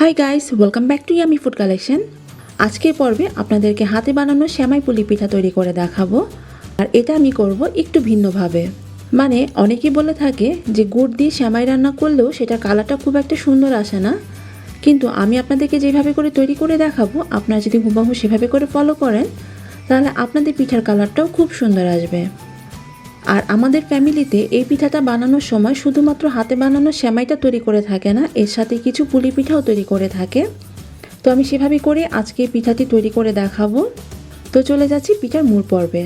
Hi guys welcome back to yummy food collection আজকের পর্বে আপনাদেরকে হাতে বানানো শ্যামাই পুলি পিঠা তৈরি করে দেখাবো। আর এটা আমি করব একটু ভিন্নভাবে। মানে অনেকেই বলে থাকে যে গুড় দিয়ে শ্যামাই রান্না করলেও সেটা কালারটা খুব একটা সুন্দর আসে না। কিন্তু আমি আপনাদেরকে যেভাবে করে তৈরি করে দেখাবো, আপনারা যদি হুবাহু সেভাবে করে ফলো করেন, তাহলে আপনাদের পিঠার কালারটাও খুব সুন্দর আসবে। আর আমাদের ফ্যামিলিতে এই পিঠাটা বানানোর সময় শুধুমাত্র হাতে বানানো সেমাইটা তৈরি করে থাকে না, এর সাথে কিছু পুলি পিঠাও তৈরি করে থাকে। তো আমি সেভাবে করে আজকে এই পিঠাটি তৈরি করে দেখাবো। তো চলে যাচ্ছি পিঠার মূল পর্বে।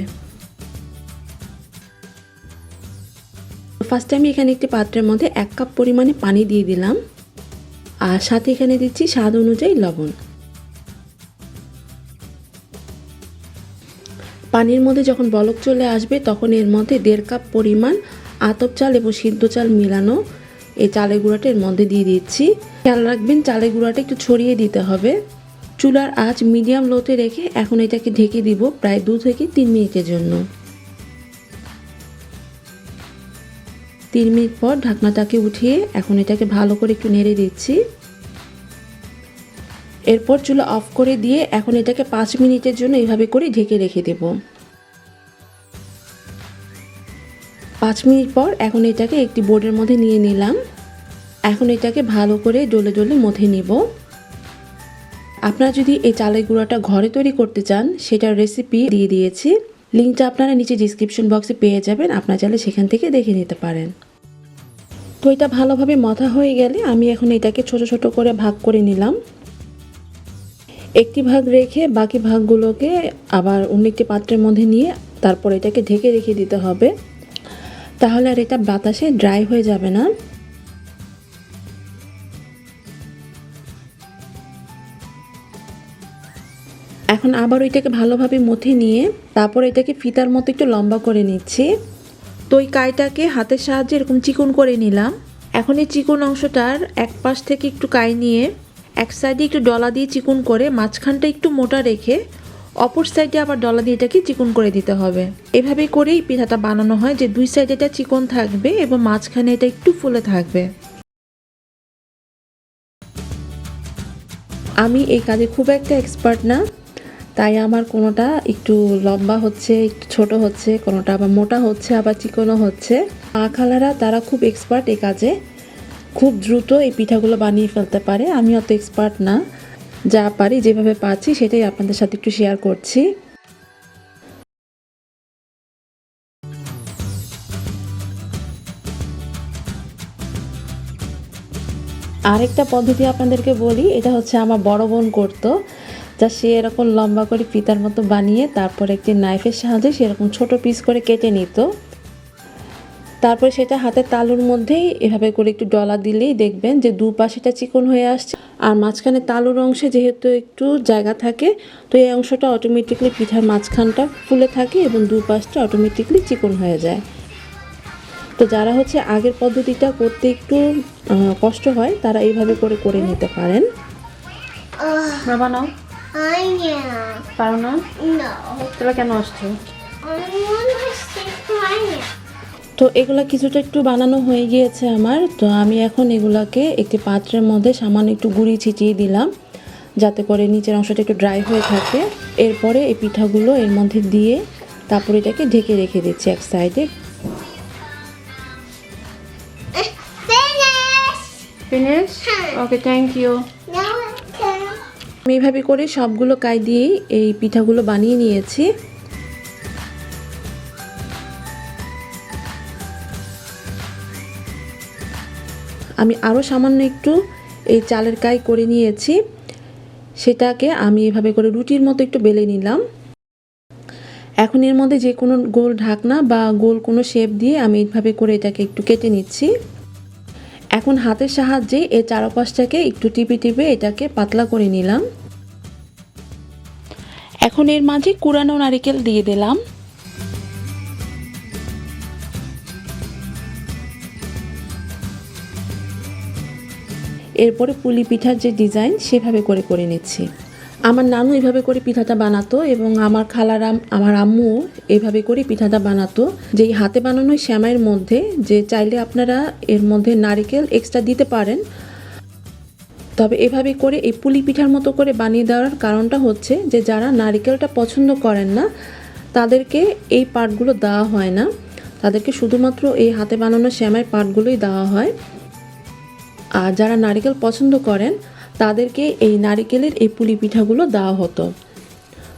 ফার্স্টে আমি এখানে একটি পাত্রের মধ্যে এক কাপ পরিমাণে পানি দিয়ে দিলাম। আর সাথে এখানে দিচ্ছি স্বাদ অনুযায়ী লবণ। পানির মধ্যে যখন বলক চলে আসবে, তখন এর মধ্যে দেড় কাপ পরিমাণ আতপ চাল এবং সিদ্ধ চাল মিলানো এই চালের গুঁড়াটা এর মধ্যে দিয়ে দিচ্ছি। খেয়াল রাখবেন, চালের গুঁড়াটা একটু ছড়িয়ে দিতে হবে। চুলার আঁচ মিডিয়াম লোতে রেখে এখন এটাকে ঢেকে দিব প্রায় দু থেকে তিন মিনিটের জন্য। তিন মিনিট পর ঢাকনাটাকে উঠিয়ে এখন এটাকে ভালো করে একটু নেড়ে দিচ্ছি। এরপর চুলা অফ করে দিয়ে এখন এটাকে পাঁচ মিনিটের জন্য এইভাবে করে ঢেকে রেখে দেব। পাঁচ মিনিট পর এখন এটাকে একটি বোর্ডের মধ্যে নিয়ে নিলাম। এখন এটাকে ভালো করে ডলে ডলে মধ্যে নিব। আপনারা যদি এই চালের গুঁড়াটা ঘরে তৈরি করতে চান, সেটার রেসিপি দিয়ে দিয়েছি। লিঙ্কটা আপনারা নিচে ডিসক্রিপশন বক্সে পেয়ে যাবেন। আপনারা চাইলে সেখান থেকে দেখে নিতে পারেন। তো এটা ভালোভাবে মথা হয়ে গেলে আমি এখন এটাকে ছোট ছোট করে ভাগ করে নিলাম। একটি ভাগ রেখে বাকি ভাগগুলোকে আবার অন্য একটি পাত্রের মধ্যে নিয়ে তারপর এটাকে ঢেকে রেখে দিতে হবে। তাহলে আর এটা বাতাসে ড্রাই হয়ে যাবে না। এখন আবার ওইটাকে ভালোভাবে মথে নিয়ে তারপর এটাকে ফিতার মতো একটু লম্বা করে নিচ্ছি। তো ওই কাইটাকে হাতের সাহায্যে এরকম চিকন করে নিলাম। এখন এই চিকন অংশটার এক পাশ থেকে একটু কাই নিয়ে এক সাইডে একটু ডলা দিয়ে চিকুন করে মাঝখানটা একটু মোটা রেখে অপর সাইডে আবার ডলা দিয়ে এটাকে চিকুন করে দিতে হবে। এভাবে করেই পিঠাটা বানানো হয় যে দুই সাইডে এটা চিকন থাকবে এবং মাঝখানে এটা একটু ফুলে থাকবে। আমি এই কাজে খুব একটা এক্সপার্ট না, তাই আমার কোনোটা একটু লম্বা হচ্ছে, একটু ছোট হচ্ছে, কোনোটা আবার মোটা হচ্ছে, আবার চিকনও হচ্ছে। মা খালারা তারা খুব এক্সপার্ট এই কাজে, খুব দ্রুত এই পিঠাগুলো বানিয়ে ফেলতে পারে আমি অত এক্সপার্ট না। যা পারি, যেভাবে পাচ্ছি, সেটাই আপনাদের সাথে একটু শেয়ার করছি। আরেকটা পদ্ধতি আপনাদেরকে বলি, এটা হচ্ছে আমার বড় বোন করতো, যা সে এরকম লম্বা করে পিতার মতো বানিয়ে, তারপর একটি নাইফের সাহায্যে সেরকম ছোট পিস করে কেটে নিত। তারপর সেটা হাতের তালুর মধ্যেই এভাবে করে একটু ডলা দিলেই দেখবেন যে দুপাশেটা চিকন হয়ে আসছে। আর মাঝখানে তালুর অংশে যেহেতু একটু জায়গা থাকে তো এই অংশটা অটোমেটিকলি পিঠার মাঝখানটা ফুলে থাকে এবং দুপাশটা অটোমেটিকলি চিকন হয়ে যায়। তো যারা হচ্ছে আগের পদ্ধতিটা করতে একটু কষ্ট হয় তারা এইভাবে করে করে নিতে পারেন। know. পারো না। No. তাহলে কেন আসছো? তো এগুলো কিছুটা একটু বানানো হয়ে গিয়েছে আমার। তো আমি এখন এগুলাকে একটি পাত্রের মধ্যে সামান্য একটু গুঁড়ি ছিটিয়ে দিলাম যাতে করে নিচের অংশটা একটু ড্রাই হয়ে থাকে। এরপরে এই পিঠাগুলো এর মধ্যে দিয়ে তারপর এটাকে ঢেকে রেখে দিচ্ছি এক সাইডে. Finish okay thank you. আমি এইভাবে করে সবগুলো কাই দিয়েই এই পিঠাগুলো বানিয়ে নিয়েছি। আমি আরও সামান্য একটু এই চালের কাই করে নিয়েছি। সেটাকে আমি এভাবে করে রুটির মতো একটু বেলে নিলাম। এখন এর মধ্যে যে কোনো গোল ঢাকনা বা গোল কোনো শেপ দিয়ে আমি এইভাবে করে এটাকে একটু কেটে নিচ্ছি। এখন হাতের সাহায্যে এই চারপাশটাকে একটু টিপে টিপে এটাকে পাতলা করে নিলাম। এখন এর মাঝে কুড়ানো নারিকেল দিয়ে দিলাম। এরপরে পুলি পিঠার যে ডিজাইন, সেভাবে করে করে নিচ্ছি। আমার নানু এভাবে করে পিঠাটা বানাতো এবং আমার খালারাম আমার আম্মু এভাবে করে পিঠাটা বানাতো। যে এই হাতে বানানো শ্যামাইয়ের মধ্যে, যে চাইলে আপনারা এর মধ্যে নারিকেল এক্সট্রা দিতে পারেন। তবে এভাবে করে এই পুলি পিঠার মতো করে বানিয়ে দেওয়ার কারণটা হচ্ছে যে, যারা নারিকেলটা পছন্দ করেন না, তাদেরকে এই পার্টগুলো দেওয়া হয় না। তাদেরকে শুধুমাত্র এই হাতে বানানো শ্যামাইয়ের পার্টগুলোই দেওয়া হয়। আর যারা নারিকেল পছন্দ করেন, তাদেরকে এই নারিকেলের এই পুলি পিঠাগুলো দেওয়া হতো।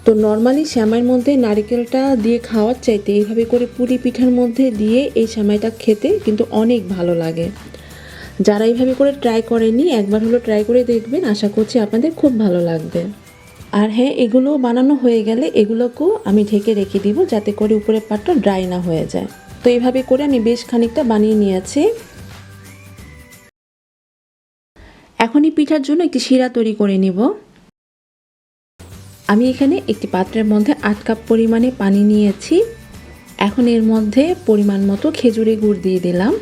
তো নর্মালি শ্যামাইয়ের মধ্যে নারিকেলটা দিয়ে খাওয়ার চাইতে এইভাবে করে পুলি পিঠার মধ্যে দিয়ে এই শ্যামাইটা খেতে কিন্তু অনেক ভালো লাগে। যারা এইভাবে করে ট্রাই করেনি, একবার হলো ট্রাই করে দেখবেন, আশা করছি আপনাদের খুব ভালো লাগবে। আর হ্যাঁ এগুলো বানানো হয়ে গেলে এগুলোকেও আমি ঢেকে রেখে দিব যাতে করে উপরের পাটটা ড্রাই না হয়ে যায়। তো এইভাবে করে আমি বেশ খানিকটা বানিয়ে নিয়েছি। এখনই পিঠার জন্য একটি শিরা তৈরি করে নিব। আমি এখানে একটি পাত্রের মধ্যে আট কাপ পরিমাণে পানি নিয়েছি। এখন এর মধ্যে পরিমাণ মতো খেজুরি গুড় দিয়ে দিলাম।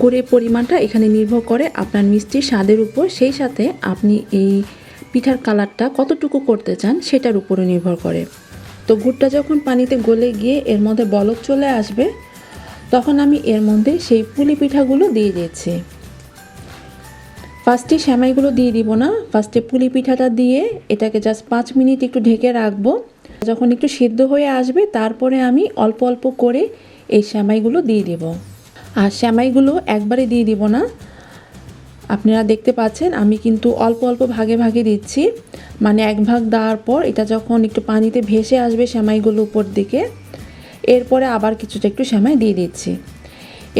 গুড়ের পরিমাণটা এখানে নির্ভর করে আপনার মিষ্টির স্বাদের উপর। সেই সাথে আপনি এই পিঠার কালারটা কতটুকু করতে চান সেটার উপরে নির্ভর করে। তো গুড়টা যখন পানিতে গলে গিয়ে এর মধ্যে বলক চলে আসবে, তখন আমি এর মধ্যে সেই পুলি পিঠাগুলো দিয়ে দিয়েছি। ফার্স্টে শ্যামাইগুলো দিয়ে দিব না। ফার্স্টে পুলি পিঠাটা দিয়ে এটাকে জাস্ট পাঁচ মিনিট একটু ঢেকে রাখব। যখন একটু সিদ্ধ হয়ে আসবে, তারপরে আমি অল্প অল্প করে এই শ্যামাইগুলো দিয়ে দিব। আর শ্যামাইগুলো একবারে দিয়ে দিব না। আপনারা দেখতে পাচ্ছেন, আমি কিন্তু অল্প অল্প ভাগে ভাগে দিচ্ছি। মানে এক ভাগ দেওয়ার পর এটা যখন একটু পানিতে ভেসে আসবে শ্যামাইগুলো উপর দিকে, এরপরে আবার কিছুটা একটু শ্যামাই দিয়ে দিচ্ছি।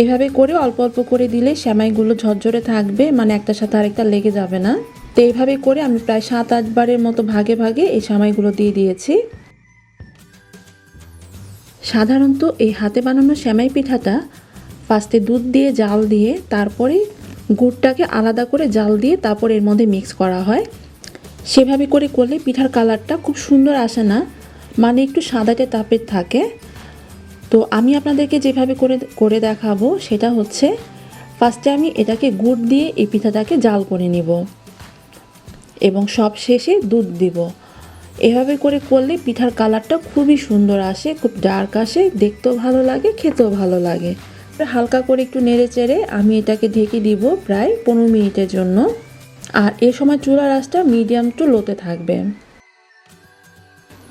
এভাবে করে অল্প অল্প করে দিলে শ্যামাইগুলো ঝরঝরে থাকবে মানে একটার সাথে আরেকটা লেগে যাবে না। তো এইভাবে করে আমি প্রায় সাত আটবারের মতো ভাগে ভাগে এই শ্যামাইগুলো দিয়ে দিয়েছি। সাধারণত এই হাতে বানানো শ্যামাই পিঠাটা ফার্স্টে দুধ দিয়ে, জাল দিয়ে, তারপরে গুড়টাকে আলাদা করে জাল দিয়ে তারপর এর মধ্যে মিক্স করা হয়। সেভাবে করে করলে পিঠার কালারটা খুব সুন্দর আসে না মানে একটু সাদাটে তাপের থাকে। তো আমি আপনাদেরকে যেভাবে করে করে দেখাবো সেটা হচ্ছে ফার্স্টে আমি এটাকে গুড় দিয়ে এই পিঠাটাকে জাল করে নিব এবং সব শেষে দুধ দিব। এভাবে করে করলে পিঠার কালারটা খুবই সুন্দর আসে, খুব ডার্ক আসে, দেখতেও ভালো লাগে, খেতেও ভালো লাগে। হালকা করে একটু নেড়ে চেড়ে আমি এটাকে ঢেকে দিব প্রায় পনেরো মিনিটের জন্য। আর এ সময় চুলার আঁচটা মিডিয়াম টু লোতে থাকবে।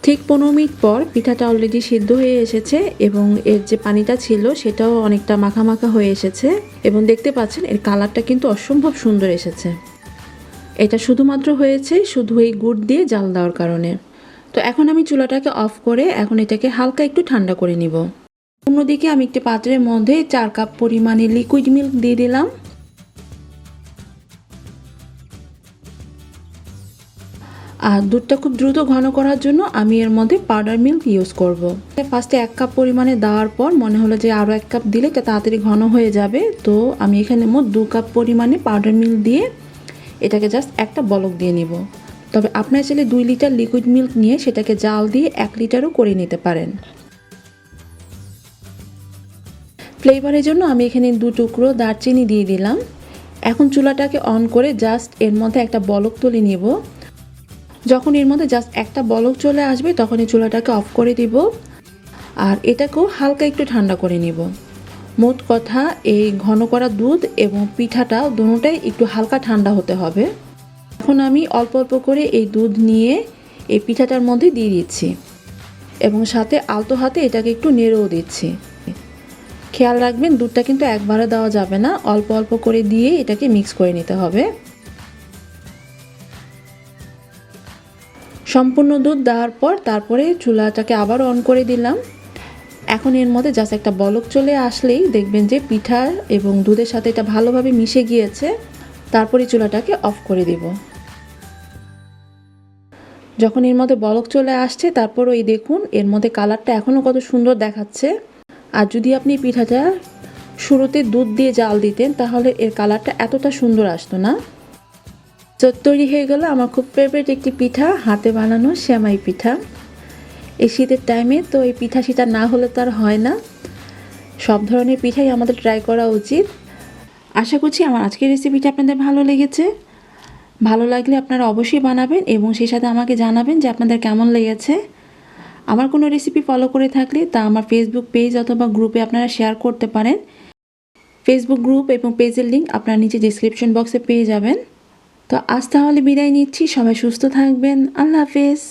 ঠিক পনেরো মিনিট পর পিঠাটা অলরেডি সিদ্ধ হয়ে এসেছে এবং এর যে পানিটা ছিল সেটাও অনেকটা মাখা হয়ে এসেছে এবং দেখতে পাচ্ছেন এর কালারটা কিন্তু অসম্ভব সুন্দর এসেছে। এটা শুধুমাত্র হয়েছে শুধু এই গুড় দিয়ে জাল দেওয়ার কারণে। তো এখন আমি চুলাটাকে অফ করে এখন এটাকে হালকা একটু ঠান্ডা করে নিব। অন্যদিকে আমি একটি পাত্রের মধ্যে চার কাপ পরিমাণে লিকুইড মিল্ক দিয়ে দিলাম। আর দুধটা খুব দ্রুত ঘন করার জন্য আমি এর মধ্যে পাউডার মিল্ক ইউজ করব। ফার্স্টে এক কাপ পরিমাণে দেওয়ার পর মনে হলো যে আরও এক কাপ দিলে এটা তাড়াতাড়ি ঘন হয়ে যাবে। তো আমি এখানে মোট দু কাপ পরিমাণে পাউডার মিল্ক দিয়ে এটাকে জাস্ট একটা বলক দিয়ে নিব। তবে আপনার চাইলে দুই লিটার লিকুইড মিল্ক নিয়ে সেটাকে জাল দিয়ে এক লিটারও করে নিতে পারেন। ফ্লেভারের জন্য আমি এখানে দু টুকরো দারচিনি দিয়ে দিলাম। এখন চুলাটাকে অন করে জাস্ট এর মধ্যে একটা বলক তুলে নিব। যখন এর মধ্যে জাস্ট একটা বলক চলে আসবে তখন এই চুলাটাকে অফ করে দিব। আর এটাকেও হালকা একটু ঠান্ডা করে নিব। মোট কথা, এই ঘন করা দুধ এবং পিঠাটা দুটোটাই একটু হালকা ঠান্ডা হতে হবে। এখন আমি অল্প অল্প করে এই দুধ নিয়ে এই পিঠাটার মধ্যে দিয়ে দিচ্ছি। এবং সাথে আলতো হাতে এটাকে একটু নেড়েও দিচ্ছি। খেয়াল রাখবেন, দুধটা কিন্তু একবারে দেওয়া যাবে না। অল্প অল্প করে দিয়ে এটাকে মিক্স করে নিতে হবে। সম্পূর্ণ দুধ দেওয়ার পর তারপরে চুলাটাকে আবার অন করে দিলাম। এখন এর মধ্যে জাস্ট একটা বলক চলে আসলেই দেখবেন যে পিঠা এবং দুধের সাথে এটা ভালোভাবে মিশে গিয়েছে। তারপরে চুলাটাকে অফ করে দিব। যখন এর মধ্যে বলক চলে আসছে তারপর ওই দেখুন, এর মধ্যে কালারটা এখনও কত সুন্দর দেখাচ্ছে। আর যদি আপনি পিঠাটা শুরুতে দুধ দিয়ে জাল দিতেন, তাহলে এর কালারটা এতটা সুন্দর আসতো না। তো তৈরি হয়ে গেল আমার খুব ফেভারিট একটি পিঠা, হাতে বানানো শ্যামাই পিঠা। এই শীতের টাইমে তো এই পিঠা শীতা না হলে তো আর হয় না। সব ধরনের পিঠাই আমাদের ট্রাই করা উচিত। আশা করছি আমার আজকের রেসিপিটা আপনাদের ভালো লেগেছে। ভালো লাগলে আপনারা অবশ্যই বানাবেন এবং সেই সাথে আমাকে জানাবেন যে আপনাদের কেমন লেগেছে। আমার কোনো রেসিপি ফলো করে থাকলে তা আমার ফেসবুক পেজ অথবা গ্রুপে আপনারা শেয়ার করতে পারেন। ফেসবুক গ্রুপ এবং পেজের লিঙ্ক আপনারা নিচে ডিসক্রিপশন বক্সে পেয়ে যাবেন। তো আজ তাহলে বিদায় নিচ্ছি। সবাই সুস্থ থাকবেন। আল্লাহ হাফেজ।